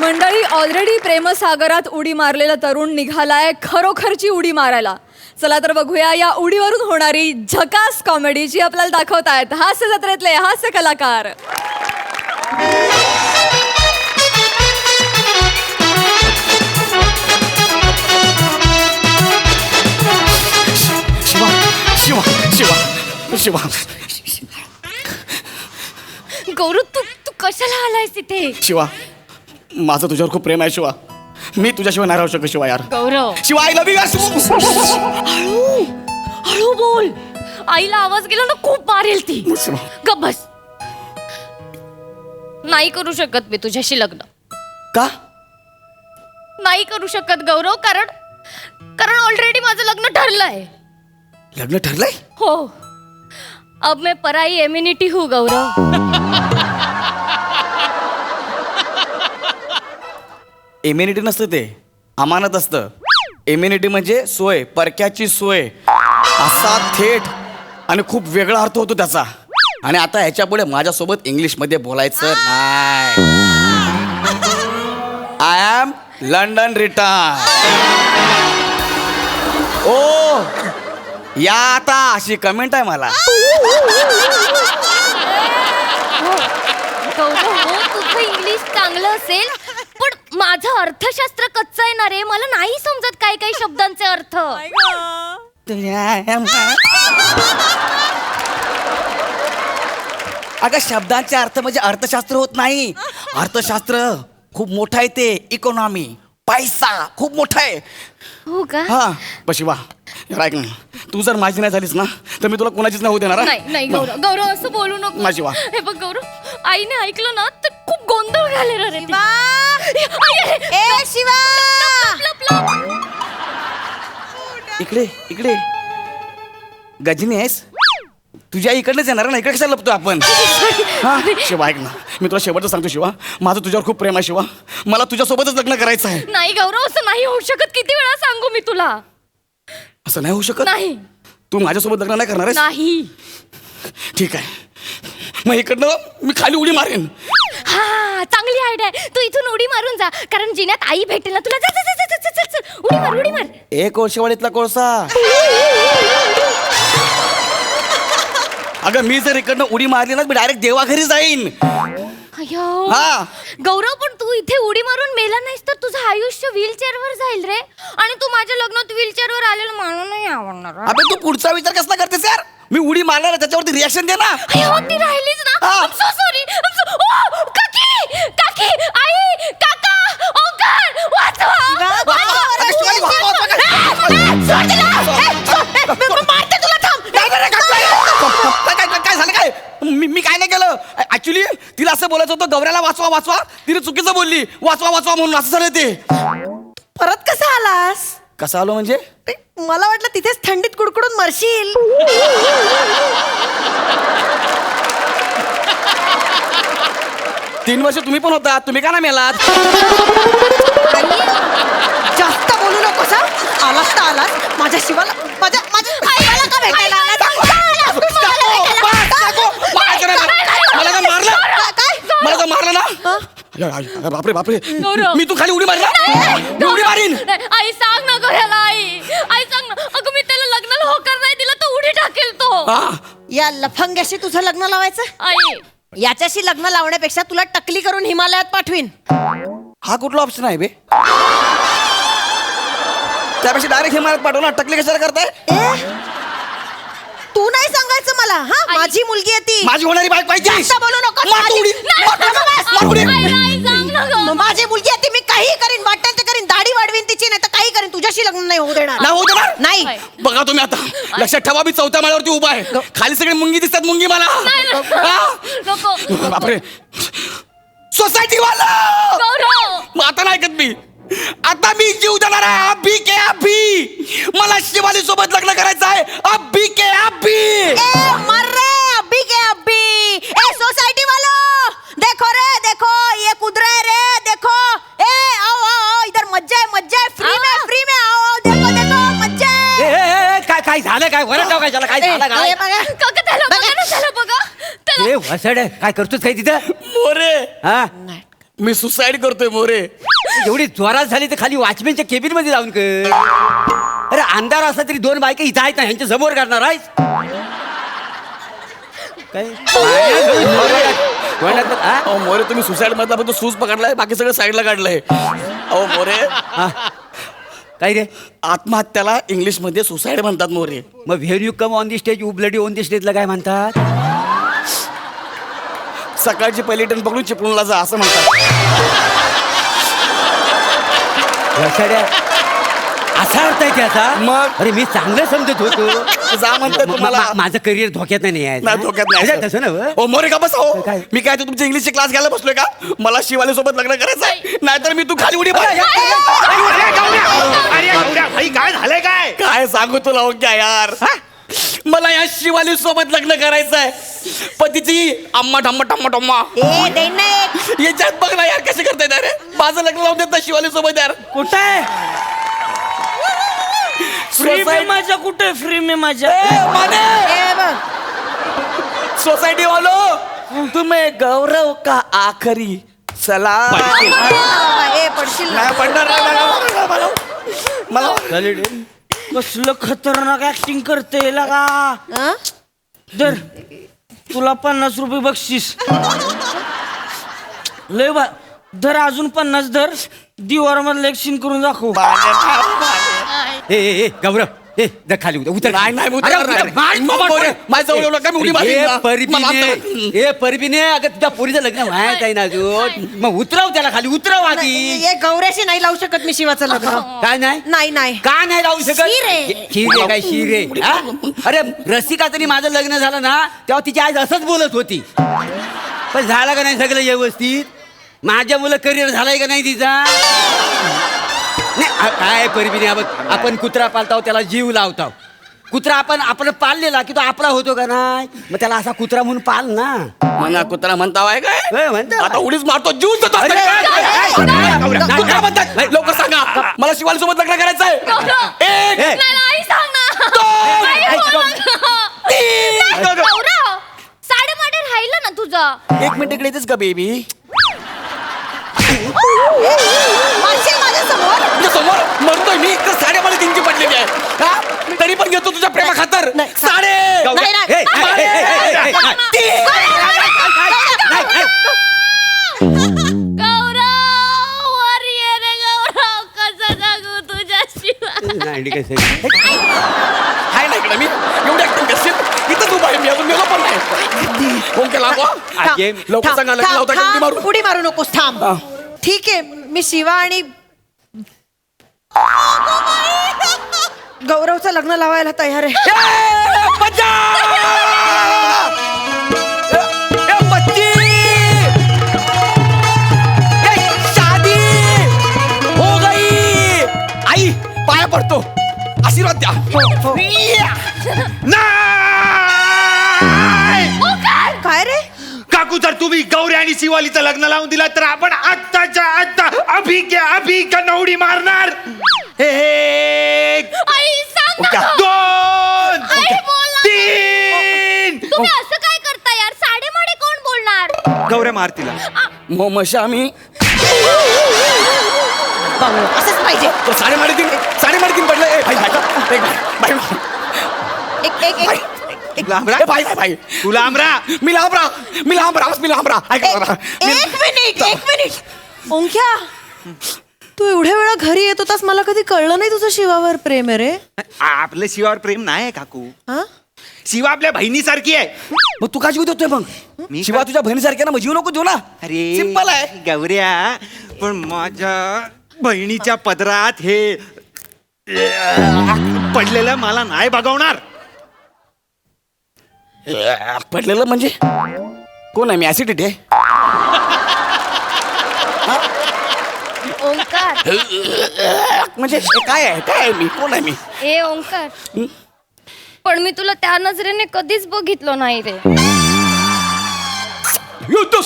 मंडळी ऑलरेडी प्रेमसागरात उडी मारलेला तरुण निघालाय खरोखरची उडी मारायला. चला तर बघूया या उडीवरून होणारी झकास कॉमेडी जी आपल्याला दाखवतायत. हास्य जत्रेतले हास्य कलाकार. शिवा शिवा शिवा शिवा. गौरव तू तू कशाला आलायस तिथे? शिवा माझं तुझ्यावर खूप प्रेम आहे शिवा. मी तुझ्याशिवाय नाही राहू शकत शिवा यार. Gaurav. Shiva I love you हळू हळू बोल. आईला आवाज गेला ना खूप मारेल ती. गप बस. नाही करू शकत मी तुझ्याशी लग्न. का? नाही करू शकत गौरव कारण कारण ऑलरेडी माझं लग्न ठरलंय. लग्न ठरलंय? हो. अब मैं पराई एम्युनिटी हूँ गौरव. इम्युनिटी नसतं ते. अमानत असतं. इम्युनिटी म्हणजे सोय परक्याची सोय. असा थेट आणि खूप वेगळा अर्थ होतो त्याचा. आणि आता ह्याच्या पुढे माझ्यासोबत इंग्लिशमध्ये बोलायचं नाही. आय एम लंडन रिटर्न ओ या आता अशी कमेंट आहे मला. गौरव हो तुझं इंग्लिश चांगलं असेल. माझं अर्थशास्त्र कच्चं आहे ना रे? मला नाही समजत काय काही शब्दांचे अर्थ. अगं शब्दांचे अर्थ म्हणजे अर्थशास्त्र होत नाही. अर्थशास्त्र खूप मोठं आहे ते. इकॉनॉमी पैसा खूप मोठा आहे. हो का? हा. पशी वा. यार ऐक ना तू जर माझी नाही झालीस ना तर मी तुला कोणाचीच नाही होऊ देणार हा? नाही नाही गौरव गौरव असं बोलू नको. माझी वा. हे बघ गौरव आईने ऐकलं ना तर खूप गोंधळ घालेल रे ती. आई, आई, ए शिवा! लप, लप. इकडे इकडे. गजनी आहेस? तुझ्या इकडनंच येणार ना इकडे कशाला लपतो आपण? हा? शिवा ऐक ना मी तुला शेवटचं सांगतो शिवा. माझं तुझ्यावर खूप प्रेम आहे शिवा. मला तुझ्यासोबतच लग्न करायचं आहे. नाही गौरव असं नाही होऊ शकत. किती वेळा सांगू मी तुला? असं नाही होऊ शकत? नाही. तू माझ्यासोबत लग्न नाही करणार आहेस? नाही. ठीक आहे. मग इकडनं मी खाली उडी मारेन. हा चांगली आयडिया आहे. तू इथून उडी मारून जा. कारण जिन्यात आई भेटेल ना तुला. जा, जा. उडी मार उडी मार. ए कोळशेवाडीतला कोळसा. अगं मी जर इकडनं उडी मारली ना मी डायरेक्ट देवाघरी जाईन. अयो हा. गौरव पण तू इथे उडी मारून मेला नाहीस तर तुझं आयुष्य व्हीलचेअर वर जाईल रे. आणि तू माझ्या लग्नात व्हीलचेअर वर आलेलं मला नाही आवडणार अबे तू पुढचा विचार कसला करतेस यार? मी उडी मारणार आहे, त्याच्यावरती रिॲक्शन दे ना. अयो, ती राहिलीच ना. हा. So- ओ, काकी काकी आई काका ओंकार वाचवा. वाचवा. अगं, शिवानी, वाचवा, वाचवा, ए, ए, सोड तिला. ए, सोड. ए, मी- मी मारते तुला थांब. काय काय- काय- काय- काय- काय झालं काय? मी मी काय नाही केलं? ऍक्च्युली तिला असं बोलायचं होतं गौऱ्याला वाचवा वाचवा तिने चुकीचं बोलली वाचवा वाचवा म्हणून असं झालं ते परत कसा आलास कसं आलो म्हणजे मला वाटलं तिथेच थंडीत कुडकुडून मरशील तीन वर्ष तुम्ही पण होता तुम्ही का ना मेलात जास्त बोलू नकोस हा आलास तर आलास माझ्या शिवाला माझ्या माझ्या आईला का भेटायला आलास? मला का मारलं ना? बापरे बापरे. गौरव. मी तू खाली उडी मारला मी उडी मारीन. नाही, आई सांग ना घराला आई. आई सांग ना. अगं मी त्याला लग्नाला होकार नाही दिला तर उडी टाकेल तो. हा? या लफंग्याशी तुझं लग्न लावायचं? आई. याच्याशी लग्न लावण्यापेक्षा तुला टकली करून हिमालयात पाठवीन. हा कुठला ऑप्शन आहे बे? त्यापेक्षा डायरेक्ट हिमालयात पाठव ना. टकले कशाला करताय? ए? तू नाही सांगायचं मला हा? माझी मुलगी आहे ती. माझी होणारी बाईक पाहिजे जास्त बोलू नको मार उडी, मार उडी, मार उडी. आई आई सांग ना गं. मग माझी मुलगी आहे ती मी काही करीन वाटेल ते करीन दाढी वाढवीन तिची नाही तर काही करीन. तुझ्याशी लग्न नाही होऊ देणार. नाही होऊ देणार? नाही. नाही. बघा तुम्ही आता. लक्षात ठेवा मी चौथ्या माळ्यावरती उभा आहे. खाली सगळी मुंगी दिसतात मुंगी मला. हा? नको. बापरे. सोसायटी वाला गौरव! मग आता नाही ऐकत मी. आता मी जीव देणार आहे. अभि के अभि मला शिवाली सोबत लग्न करायचं आहे. अभि के अभि ए मर रे. अभी के अभी ए सोसाइटी वालों. देखो रे देखो. ये कुदरा है रे. देखो. ए आओ आओ आओ. इधर मज्जा है मज्जा है. फ्री में फ्री में आओ आओ, देखो देखो. मज्जा ए, है ए, काय काय झालं काय वरट काय झालं काय झालं ए, काय बघा. काका त्याला बघा. ना त्याला बघा. त्याला ए वसड काय करतोस काय तिथं? मोरे. हा? मी सुसाईड करतोय मोरे. एवढी जोरात झाली तर खाली वॉचमॅनच्या केबिनमध्ये जाऊन कर. अरे अंधार असला तरी दोन बायका इथं आहेत ना ह्यांच्या समोर करणार आहेस? काय? तोंडात- हा? अहो मोरे तुम्ही सुसाईड मधला फक्त सूज पकडलाय बाकी सगळं साईडला काढलंय. अहो मोरे. हा. काय रे? आत्महत्याला इंग्लिशमध्ये सुसाईड म्हणतात मोरे. मग where you come on the stage you bloody on the स्टेजला काय म्हणतात? सकाळची पहिली ट्रेन पकडून चिपळूणला जा असं म्हणतात. असा अर्थ आहे त्याचा मग? अरे मी चांगलं समजत होतो जा म्हणतोय म- तुम्हाला मा- माझं करिअर धोक्यात नाही आहे नाही धोक्यात नाही अच्छा, तसं ना ओ मोरे का बस हो काय? मी काय ते तुमचे इंग्लिशचे क्लास घ्यायला बसलोय का मला शिवाली सोबत लग्न करायचंय नाहीतर मी तू खाली उडी मार. अरे गौऱ्या भाई काय झालंय काय काय सांगू तुला हो क्या यार मला या शिवाली सोबत लग्न करायचंय. पतीची अम्मा ठम्मा ठम्मा टम्मा ए याच्यात बघ ना यार कसे करतायत अरे माझं लग्न लावून देत शिवाली सोबत यार. कुठं? आहे फ्री में माझ्या कुठे? फ्री में माझ्या ए बघ. सोसाइटी वालो! तुम्हें गौरव का आखरी? सलाम ए पडशील ना. नाही पडणार नाही, मला कसलं खतरनाक ऍक्टिंग करते लगा. हं? दर तुला पन्नास रुपये बक्षीस. लय बा धर अजून पन्नास धर. दिवार मधलं एक सीन करून दाखव. ए ए ए, गौरव ए जा खाली उतर उतर. नाही, नाही, उतर, नाही, उतर, मार, नाही. मार, मोरे, माझ्या जवळ येऊ नका, मी उडी मारीन. ए, ना. परबिने मला आता- ए परबिने अगं तुझ्या पोरीचं लग्न व्हायचं आहे ना अजून. मग उतरव त्याला खाली उतरव आधी. ए गौऱ्याशी नाही लावू शकत मी शिवाचं लग्न. काय नाही? नाही नाही. का नाही राहू शकत? शिरे. शिरे काय शिरे हा? अरे रसिका तरी माझं लग्न झालं ना तेव्हा तिची आज असंच बोलत होती. पण झालं का नाही सगळं व्यवस्थित? माझ्या मुलं करिअर झालंय का नाही तिचा? नाही आ- काय परिबिने बघ आपण कुत्रा पालताव त्याला जीव लावताव कुत्रा आपण आपण पाळलेला की तो आपला होतो का नाही मग त्याला असा कुत्रा म्हणून पाल ना मना कुत्रा म्हणता आहे काय होय, म्हणतो. आता उडीच मारतो जीव अरे? अरे? अरे? अरे, कुत्रा. म्हणतात नाही. लवकर सांगा मला शिवाली सोबत लग्न करायचंय एक ए, मला आई सांग ना दोन, आई ऐक, बोल दोन. ना. तीन. नाही, गौरव, साडेमाडे राहिलं ना तुझं एक मिनिट इकडे येतेस का बेबी तुझ्या समोर मरतोय मी. तर साडेमध्ये तीनची पडलेली आहे हा? तरी पण घेतो तुझ्या प्रेमा खातर नाही, साडे! नाही, नाही. ए, गौरव वर ये रे गौरव. कसं जगू तुझ्याशिवाय नाही, ठीक आहे. हाय ना इकडे मी. एवढी ऍक्टिंग करशील इथं तू बाहेर मी अजून गेलो पण नाही. कोण केला थांब, लवकर सांगा लग्न थांब, लावता का उडी थांब, मारू उडी मारू नकोस थांब. हा. ठीक आहे मी शिवा आणि गौरवचं लग्न लावायला तयार आहे. शादी हो गई! आई पाया पडतो. आशीर्वाद द्या. काय रे? काकू जर तुम्ही गौरी आणि शिवालीचं लग्न लावून दिलं तर आपण आत्ताच्या आत्ता अभि क्या अभि का नवडी मारणार. एक आई सांग ना दोन. आई बोल ना. तीन. तुम्ही असं काय करता यार? साडेमाडे कोण बोलणार? गौऱ्या मार तिला. मग मशा आम्ही असंच पाहिजे. तो साडे माडेतीन साडे माडेतीन पडलं. ए भाई भाई एक भाई भाई. एक एक एक. तुला आमरा ए, भाई भाई भाई. तुला आमरा मी लांब राहा मी लांब राहा मी लांब राहा ऐका एक जरा. मी- एक मिनिट एक मिनिट. ओंक्या तू एवढ्या वेळा घरी येत होतास मला कधी कळलं नाही तुझं शिवावर प्रेम आहे रे. आपलं शिवावर प्रेम नाही काकू. हा? शिवा आपल्या बहिणीसारखी आहे. मग तू का जीव देतोय मग? मी शिवा तुझ्या बहिणीसारख्या ना मग जीव नको देऊ ना. अरे सिंपल आहे. गौऱ्या पण माझ्या बहिणीच्या पदरात हे पडलेलं मला नाही बघवणार. पडलेलं म्हणजे? कोण आहे? मी ऍसिडिटी आहे ओंकार म्हणजे काय आहे? काय आहे मी? कोण आहे मी? ए ओंकार. पण मी तुला त्या नजरेने कधीच बघितलं नाही रे. युद्ध!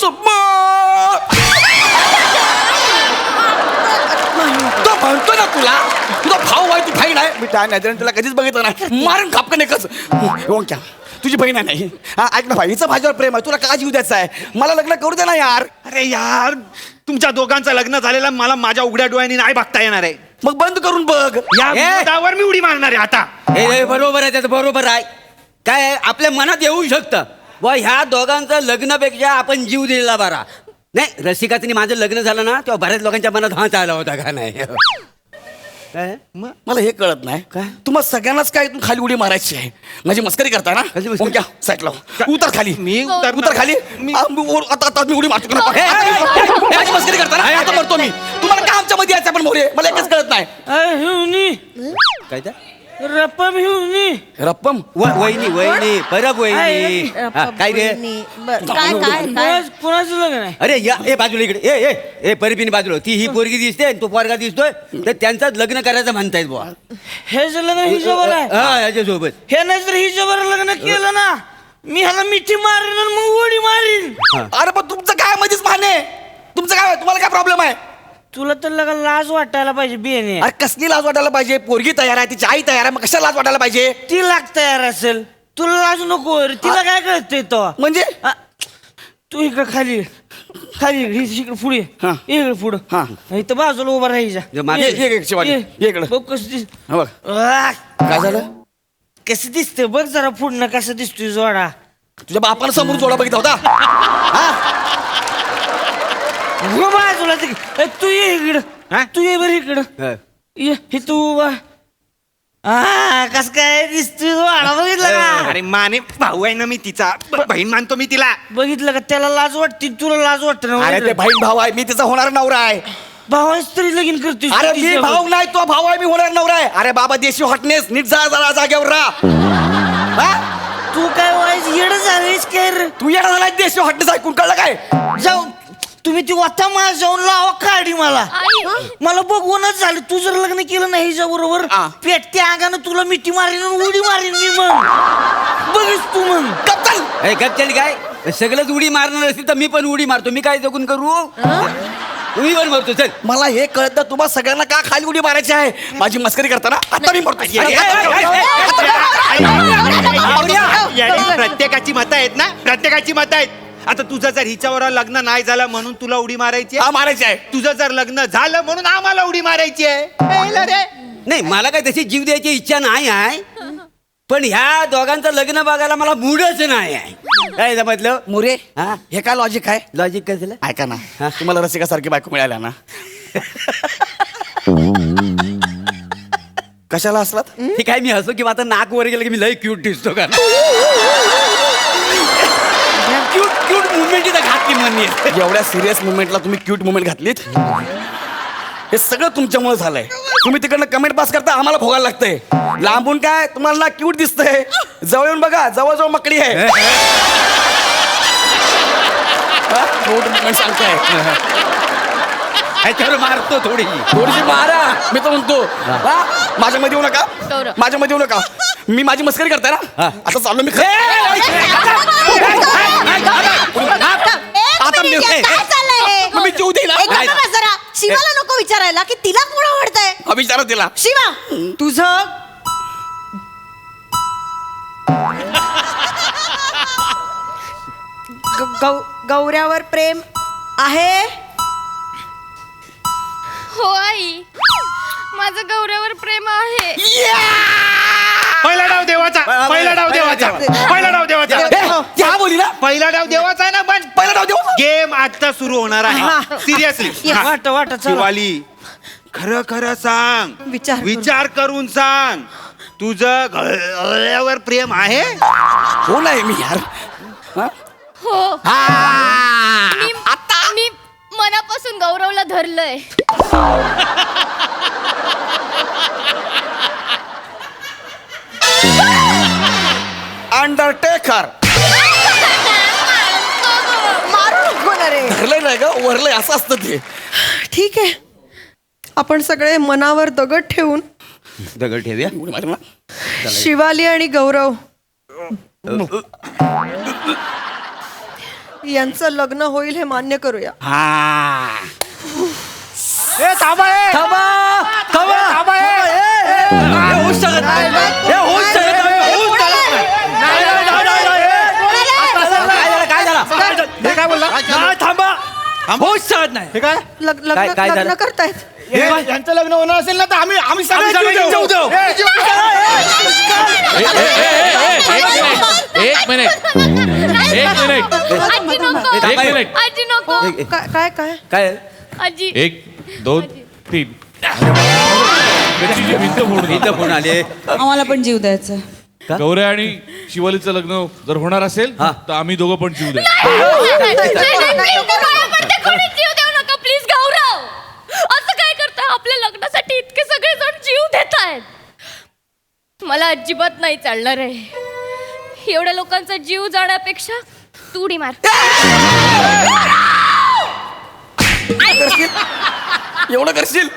तो म्हणतो ना तुला तुझा भाऊ आहे तू बहीण आहे. मी त्या नजरेने तुला कधीच बघितलं नाही. मारून खापकन एकच हो क्या तुझी बहीण आहे नाही हा? ऐक ना भाई हिचं माझ्यावर प्रेम आहे तुला का जीव द्यायचा आहे. मला लग्न करू दे ना यार. अरे यार तुमच्या दोघांचं लग्न झालेलं मला माझ्या उघड्या डोळ्यांनी नाही बघता येणार आहे. मग बंद करून बघ. या ए! मी उडी मारणार आहे आता. हे हे बरोबर आहे त्याचं बरोबर आहे. काय आहे, आपल्या मनात येऊ शकतं. व ह्या दोघांचं लग्नापेक्षा आपण जीव दिलेला बरा. नाही रसिकाचं माझं लग्न झालं ना तेव्हा बऱ्याच लोकांच्या मनात हा आला होता का नाही? काय? मला हे कळत नाही काय? तुम्हाला सगळ्यांनाच काय इथून खाली उडी मारायची आहे माझी मस्करी करता ना कशी मस्करी? ओके, साईडला हो. उतर खाली मी उतरणार. उतर खाली मी- आ, मी वर- आता आता मी उडी मारतो माझी मस्करी करता ना आता मरतो मी तुम्हाला काय आमच्या मध्ये यायचं पण मोरे मला एकच कळत नाही काय ते? रप्पम हिवनी रप्पम? व- वहिनी वहिनी परब वहिनी. हा, काय रे? बर काय काय काय? कुणाच- लग्न आहे? अरे या ए बाजूला इकडे. ए ए ए परिपिनी बाजूला. ती ही पोरगी दिसते आणि तो पोरगा दिसतोय. तर त्यांचं लग्न करायचं म्हणतायत बुवा. हे जे लग्न हिच्यावर आहे. हा याच्यासोबत हे नाही तर हिच्यावर लग्न केलं ना मी ह्याला मिठी मारीन आणि मग उडी मारीन. अरे पण तुमचं काय मध्येच माने तुमचं काय तुम्हाला काय प्रॉब्लेम आहे? तुला तर लगा लाज वाटायला पाहिजे बियाणे. अरे कसली लाज वाटायला पाहिजे? पोरगी तयार आहे तिची आई तयार आहे मग कशाला लाज वाटायला पाहिजे? ती लाग तयार असेल. तुला लाज नको रे. तिला काय कळतंय तो? म्हणजे? आ, तू इकडे खाली. खाली ये. ही इकडे पुढे. हा. इकडे पुढं. हा. इथं बाजूला उभा राहायचा मागे- ये- इकडं. बघ कसं दिस हा बघ. आ, काय झालं? कसं दिसतंय? बघ जरा पुढनं कसं दिसतोय जोडा. तुझ्या बापानं समोर जोडा बघितला होता. हो बाजूला ते- ए, तू ये हा? इकडं तू ये बरं इकडं. हा. ये हे तू उभा. कस काय दिसतोय जोडा बघितला का? अरे माने भाऊ आहे ना मी तिचा. ब- बहीण मानतो मी तिला. बघितलं का? त्याला लाज वाटते तुला लाज वाटत अरे ते बहीण भाऊ आहे मी तिचा होणार नवरा आहे. भावाच तरी लगीन करते अरे मी भाऊ नाही तो भाऊ आहे मी होणार नवरा आहे. अरे बाबा देशी हॉटनेस नीट जा जरा जागेवर राहा. हा? तू काय वाईस येड झालीस काय रे? तू येणार झाला देशी हॉटनेस ऐकून कळलं काय? जाऊ तुम्ही ती वाता मला जाऊन लावा काढी मला मला बघूनच झालं तू जर लग्न केलं नाही हिच्या बरोबर हा. पेटत्या अंगानं तुला मिठी मारीन आणि उडी मारीन मी मग बघिस तू मग कप्तान ए गपचल काय सगळंच उडी मारणार असतील तर मी पण उडी मारतो मी काय जगून करू मी पण मारतो चल मला हे कळत नाही, तुम्हा सगळ्यांना का खाली उडी मारायची आहे माझी मस्करी करताना आता मी मरतो प्रत्येकाची मतं आहेत ना प्रत्येकाची मतं आहेत आता तुझं जर हिच्यावर लग्न नाही झालं म्हणून तुला उडी मारायची आहे? हा मारायची आहे. तुझं जर लग्न झालं म्हणून आम्हाला उडी मारायची आहे? रे? नाही मला काय तशी जीव द्यायची इच्छा नाही आहे. पण ह्या दोघांचं लग्न बघायला मला मूडच नाही आहे. काय समजलं? मोरे हा? हे काय लॉजिक आहे? लॉजिक काय झालं ऐका ना. तुम्हाला रसिकासारखी बायको मिळाल्या ना. कशाला असलात ठीक आहे मी हसो किंवा आता नाक वर गेलं की मी लय क्यूट दिसतो का? मुवमेंट इथं घातली म्हणली एवढ्या सिरियस मुवमेंटला तुम्ही क्यूट मुवमेंट घातलीत हे सगळं तुमच्यामुळे झालंय तुम्ही तिकडनं कमेंट पास करता आम्हाला भोगायला लागतंय लांबून काय तुम्हाला ना क्यूट दिसतंय जवळ येऊन बघा जवळ जवळ मकडी आहे हा? सांगताय ह्याच्यावर मारतो थोडी थोडीशी मारा मी तर म्हणतो हा? माझ्यामध्ये येऊ नका गौरव. माझ्यामध्ये येऊ नका मी माझी मस्करी करताय ना हा. आता चाललो मी आता मिनिट, मी- या काय चाललंय हे? मग मी जीव देईल हा? एक गप्प बस जरा. शिवाला नको विचारायला की तिला कोण आवडतंय? हा, विचारा तिला. शिवा. तुझं ग- गौ- गौऱ्यावर प्रेम आहे? हो आई. माझं गौऱ्यावर प्रेम आहे. पहिला डाव देवाचा पहिला डाव देवाचा. आता सुरू होणार आहे. सिरियसली वाट वाट चला. शिवाली खरं खरं सांग. विचार करून. विचार करून सांग. तुझं गळ्यावर प्रेम आहे? हो नाही मी यार. हा? हो. मी मी मनापासून गौरवला धरलंय. अंडरटेकर नाही का? वरलंय असं असतं ते. ठीक आहे. आपण सगळे मनावर दगड ठेवून दगड ठेवूया? शिवाली आणि गौरव. यांचं लग्न होईल हे मान्य करूया. हा. ए, थांबा, ए. थांबा थांबा. थांबा, ए. हे होऊच शकत नाही हे होऊच शकत नाही होऊच शकत नाही. नाही, नाही, नाही, नाही, होश सहज नाही हे काय लग- काय- लग्न काय झालं? लग्न करतायत हे यांचं लग्न होणार असेल ना तर आम्ही आम्ही सगळे आम्ही सगळे जीव देऊ. हे, जीव एक मिनिट एक मिनिट आजी नको एक मिनिट आजी नको काय काय काय काय आजी एक दोन तीन त्याची भिंत फोडून इथं फोन आले आम्हाला पण जीव द्यायचा गौऱ्या आणि शिवालीचं लग्न जर होणार असेल हा. तर आम्ही दोघं पण जीव द्या नाही, नाही, नाही, नाही, मला पण ते कोणी जीव देऊ नका प्लीज गौरव असं काय करताय आपल्या लग्नासाठी इतके सगळे जण जीव देत आहेत मला अजिबात नाही चालणार आहे. एवढ्या लोकांचा जीव जाण्यापेक्षा तू उडी मार एवढं करशील?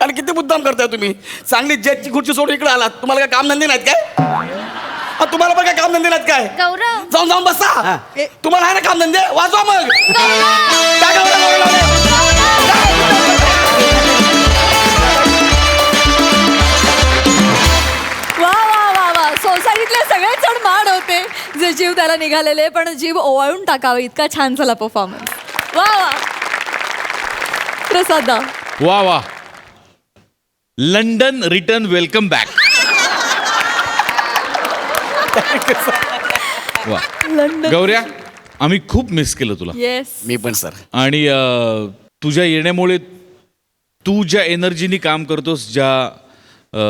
आणि किती मुद्दाम करताय तुम्ही? चांगली जजची खुर्ची सोडून इकडे आलात. तुम्हाला काय काम धंदे नाहीत काय? हा, तुम्हाला पण काय काम धंदे नाहीत काय? गौरव. जाऊन जाऊन बसा. तुम्हाला आहे ना काम धंदे? वाजवा मग. गौरव. काय गौरव, गौरव, गौरव? वा सोसायटीतले सगळेच जण माड होते. जे जीव त्याला निघालेले पण जीव ओवाळून टाकावा. इतका छान झाला परफॉर्मन्स वा वा. प्रसादा वा वा. London return welcome back. वा. गौऱ्या आम्ही खूप मिस केलं तुला. येस मी पण सर आणि अ, तुझ्या येण्यामुळे तू ज्या एनर्जीनी काम करतोस ज्या अ,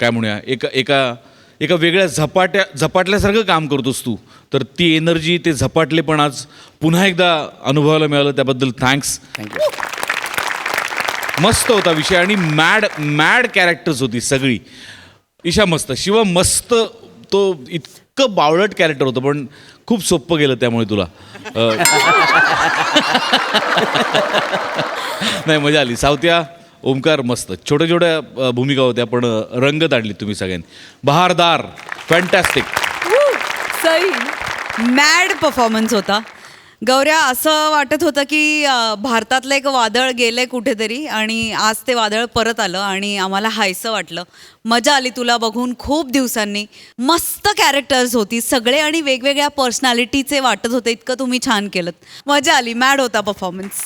काय म्हणूया एका एका एका वेगळ्या झपाट्या झपाटल्यासारखं काम करतोस तू. तर ती एनर्जी ते झपाटले पण आज पुन्हा एकदा अनुभवायला मिळालं. त्याबद्दल थँक्स थँक्यू मस्त होता विषय आणि मॅड मॅड कॅरेक्टर्स होती सगळी. ईशा मस्त शिवा मस्त तो इतकं बावळट कॅरेक्टर होतं पण खूप सोपं गेलं त्यामुळे तुला. अं, नाही मजा आली. सावत्या ओमकार मस्त. छोट्या छोट्या भूमिका होत्या पण रंगत आणली तुम्ही सगळ्यांनी. बहारदार फॅन्टॅस्टिक सई मॅड परफॉर्मन्स होता. गौऱ्या असं वाटत होतं की भारतातलं एक वादळ गेलंय कुठेतरी आणि आज ते वादळ परत आलं आणि आम्हाला हायसं वाटलं. मजा आली तुला बघून खूप दिवसांनी. मस्त कॅरेक्टर्स होती सगळे आणि वेगवेगळ्या पर्सनॅलिटीचे वाटत होते इतकं तुम्ही छान केलं मजा आली मॅड होता परफॉर्मन्स